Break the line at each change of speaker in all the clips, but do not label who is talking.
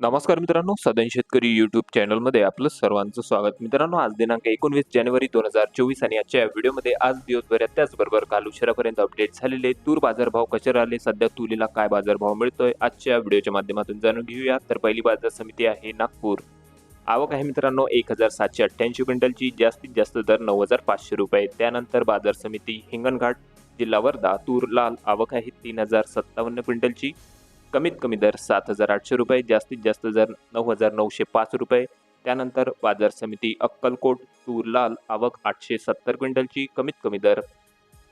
नमस्कार मित्रांनो सदन शेतकरी युट्यूब चॅनलमध्ये आपलं सर्वांचं स्वागत. मित्रांनो आज दिनांक एकोणवीस जानेवारी दोन हजार चोवीस आणि आजच्या या व्हिडिओमध्ये आज दिवसभरात त्याचबरोबर काल उशिरापर्यंत अपडेट झालेले तूर बाजारभाव कसे राहिले? सध्या तुरीला काय बाजारभाव मिळतोय? आजच्या व्हिडिओच्या माध्यमातून जाणून घेऊया. तर पहिली बाजार समिती आहे नागपूर. आवक आहे मित्रांनो एक हजार सातशे अठ्ठ्याऐंशी क्विंटलची. जास्तीत जास्त दर नऊ हजार पाचशे रुपये त्यानंतर बाजार समिती हिंगणघाट जिल्हा वर्धा तूर लाल. आवक आहे तीन हजार सत्तावन्न क्विंटलची. कमीत कमी दर सात हजार आठशे रुपये जास्तीत जास्त दर नऊ हजार नऊशे पाच रुपये. त्यानंतर बाजार समिती अक्कलकोट तूर लाल आवक आठशे सत्तर क्विंटलची कमीत कमी दर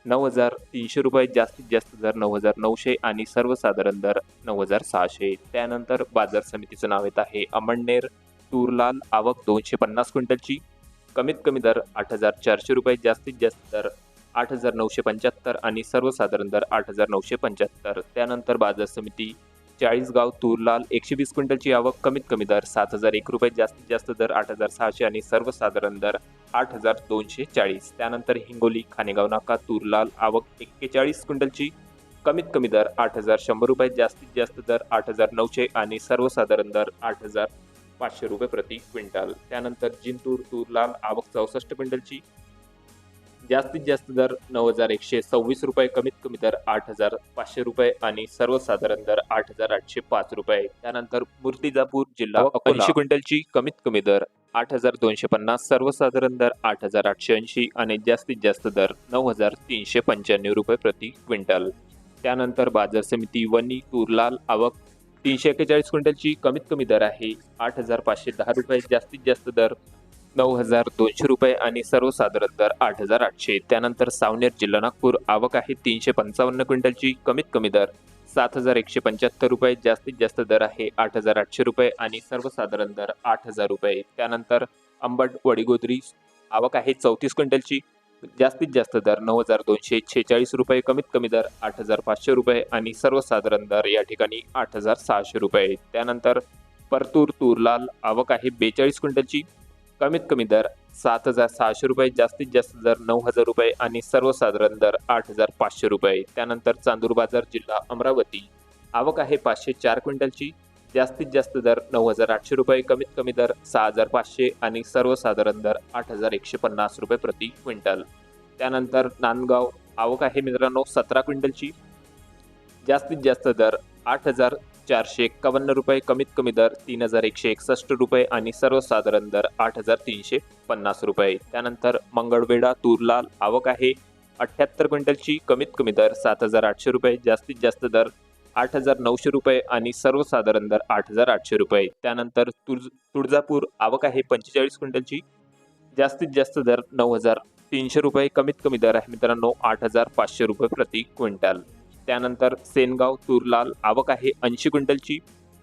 नऊ हजार तीनशे रुपये जास्तीत जास्त दर नऊ हजार नऊशे आणि सर्वसाधारण दर नऊ हजार सहाशे. त्यानंतर बाजार समितीचं नाव येत आहे अमळनेर तूर लाल आवक दोनशे पन्नास क्विंटलची कमीत कमी दर आठ हजार चारशे रुपये जास्तीत जास्त दर आठ हजार नऊशे पंच्याहत्तर आणि सर्वसाधारण दर आठ हजार नऊशे पंच्याहत्तर. त्यानंतर बाजार समिती चाळीसगाव तूर लाल एकशे वीस क्विंटलची आवक कमीत कमी दर सात हजार एक रुपये जास्तीत जास्त दर आठ हजार सहाशे आणि सर्वसाधारण दर आठ हजार दोनशे चाळीस. त्यानंतर हिंगोली खानेगाव नाका तूर लाल आवक एक्केचाळीस क्विंटलची कमीत कमी दर आठ हजार शंभर रुपये जास्तीत जास्त दर आठ हजार नऊशे आणि सर्वसाधारण दर आठ हजार पाचशे रुपये प्रति क्विंटल. त्यानंतर जिंतूर तूर लाल आवक चौसष्ट क्विंटलची जास्तीत जास्त दर नऊ हजार एकशे सव्वीस रुपये कमीत कमी दर आठ हजार पाचशे रुपये आणि सर्वसाधारण दर आठ हजार आठशे पाच रुपये. त्यानंतर मूर्तिजापूर जिल्हा ऐंशी क्विंटलची कमीत कमी दर आठ हजार दोनशे पन्नास सर्वसाधारण दर आठ हजार आठशे ऐंशी आणि जास्तीत जास्त दर नऊ हजार तीनशे पंच्याण्णव रुपये प्रति क्विंटल. त्यानंतर बाजार समिती वनी तूरलाल आवक तीनशे एक्केचाळीस क्विंटलची कमीत कमी दर आहे आठ हजार पाचशे दहा रुपये जास्तीत जास्त दर नऊ हजार दोनशे रुपये आणि सर्वसाधारण दर आठ हजार आठशे. त्यानंतर सावनेर जिल्हा नागपूर आवक आहे तीनशे पंचावन्न क्विंटलची. कमीत कमी दर सात हजार एकशे पंच्याहत्तर रुपये. जास्तीत जास्त दर आहे आठ हजार आठशे रुपये आणि सर्वसाधारण दर आठ हजार रुपये. त्यानंतर अंबड वडीगोद्री आवक आहे चौतीस क्विंटलची. जास्तीत जास्त दर नऊ हजार दोनशे छेचाळीस रुपये. कमीत कमी दर आठ हजार पाचशे रुपये आणि सर्वसाधारण दर या ठिकाणी आठ हजार सहाशे रुपये. त्यानंतर परतूर तुरलाल आवक आहे बेचाळीस क्विंटलची. कमीत कमी दर सात हजार सहाशे रुपये जास्तीत जास्त दर नऊ हजार रुपये आणि सर्वसाधारण दर आठ हजार पाचशे रुपये. त्यानंतर चांदूर बाजार जिल्हा अमरावती. आवक आहे पाचशे चार क्विंटलची. जास्तीत जास्त दर नऊ हजार आठशे रुपये कमीत कमी दर सहा हजार पाचशे आणि सर्वसाधारण दर आठ हजार एकशे पन्नास रुपये प्रति क्विंटल. त्यानंतर नांदगाव आवक आहे मित्रांनो सतरा क्विंटलची. जास्तीत जास्त दर आठ हजार चारशे एक्कावन्न रुपये कमीत कमी दर तीन हजार एकशे एकसष्ट रुपये आणि सर्वसाधारण दर आठ हजार तीनशे पन्नास रुपये. त्यानंतर मंगळवेढा तूरलाल आवक आहे. अठ्ठ्याहत्तर क्विंटलची कमीत कमी दर सात हजार आठशे रुपये जास्तीत जास्त दर आठ हजार नऊशे रुपये आणि सर्वसाधारण दर आठ हजार आठशे रुपये. त्यानंतर तुळज तुळजापूर आवक आहे पंचेचाळीस क्विंटलची जास्तीत जास्त दर नऊ हजार तीनशे रुपये कमीत कमी दर आहे मित्रांनो आठ हजार पाचशे रुपये प्रति क्विंटल. त्यानंतर सेनगाव तुरलाल आवक आहे ऐंशी क्विंटलची.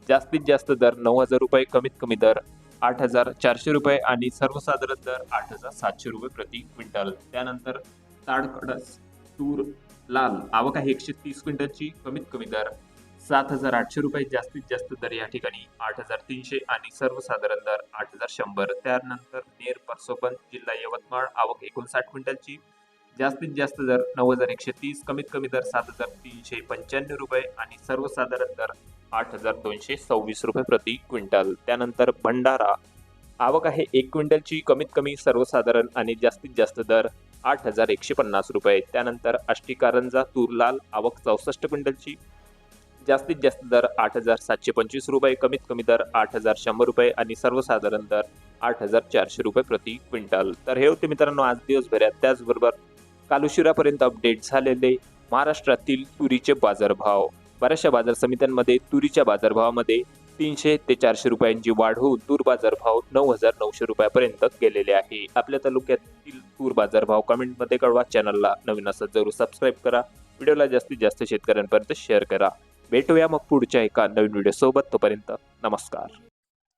जास्तीत जास्त दर नऊ हजार रुपये कमीत कमी दर आठ हजार चारशे रुपये आणि सर्वसाधारण दर आठ हजार सातशे रुपये प्रति क्विंटल. त्यानंतर ताडकडस तूर लाल आवक आहे एकशे तीस क्विंटलची कमीत कमी दर सात हजार आठशे रुपये जास्तीत जास्त दर या ठिकाणी आठ हजार तीनशे आणि सर्वसाधारण दर आठ हजार शंभर. त्यानंतर नेर परसोबन जिल्हा यवतमाळ आवक एकोणसाठ क्विंटलची जास्तीत जास्त दर नऊ हजार एकशे तीस कमीत कमी दर सात हजार तीनशे पंच्याण्णव रुपये आणि सर्वसाधारण दर आठ हजार दोनशे सव्वीस रुपये प्रति क्विंटल. त्यानंतर भंडारा आवक आहे एक क्विंटलची कमीत कमी सर्वसाधारण आणि जास्तीत जास्त दर आठ हजार एकशे पन्नास रुपये. त्यानंतर आष्टी कारंजा तूरलाल आवक चौसष्ट क्विंटलची जास्तीत जास्त दर आठ हजार सातशे पंचवीस रुपये कमीत कमी दर आठ हजार शंभर रुपये आणि सर्वसाधारण दर आठ हजार चारशे रुपये प्रति क्विंटल. तर हे होते मित्रांनो आज दिवसभरात त्याचबरोबर काल उशिरापर्यंत अपडेट झालेले महाराष्ट्रातील तुरीचे बाजारभाव. बऱ्याचशा बाजार समित्यांमध्ये तुरीच्या बाजारभावामध्ये तीनशे ते चारशे रुपयांची वाढ होऊन तूर बाजारभाव नऊ हजार नऊशे रुपयापर्यंत गेलेले आहे. आपल्या तालुक्यातील तूर बाजारभाव कमेंटमध्ये कळवा. चॅनलला नवीन असं जरूर सबस्क्राईब करा. व्हिडिओला जास्तीत जास्त शेतकऱ्यांपर्यंत शेअर करा. भेटूया मग पुढच्या एका नवीन व्हिडिओसोबत तोपर्यंत नमस्कार.